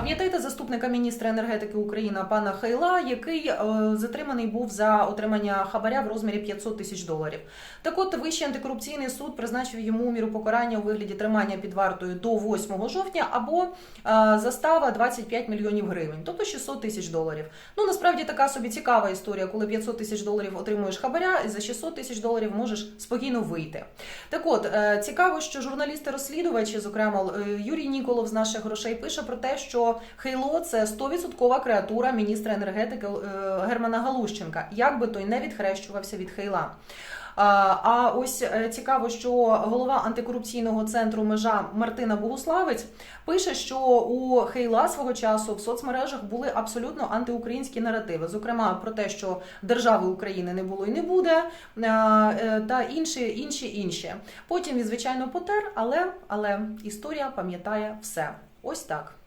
Пам'ятаєте заступника міністра енергетики України пана Хайла, який е, затриманий був за отримання хабаря в розмірі 500 тисяч доларів. Так от Вищий антикорупційний суд призначив йому міру покарання у вигляді тримання під вартою до 8 жовтня або е, застава 25 мільйонів гривень, тобто 600 тисяч доларів. Ну насправді така собі цікава історія, коли 500 тисяч доларів отримуєш хабаря, і за 600 тисяч доларів можеш спокійно вийти. Так от е, цікаво, що журналісти-розслідувачі, зокрема Юрій Ніколов з наших грошей, пише про те, що Хейло це 100% креатура міністра енергетики е, Германа Галущенка, як би той не відхрещувався від Хейла. А ось е, цікаво, що голова антикорупційного центру межа Мартина Богуславець пише, що у Хейла свого часу в соцмережах були абсолютно антиукраїнські наративи, зокрема про те, що держави України не було і не буде, е, та інші, інші, інші. Потім він, звичайно, потер, але, але історія пам'ятає все. Ось так.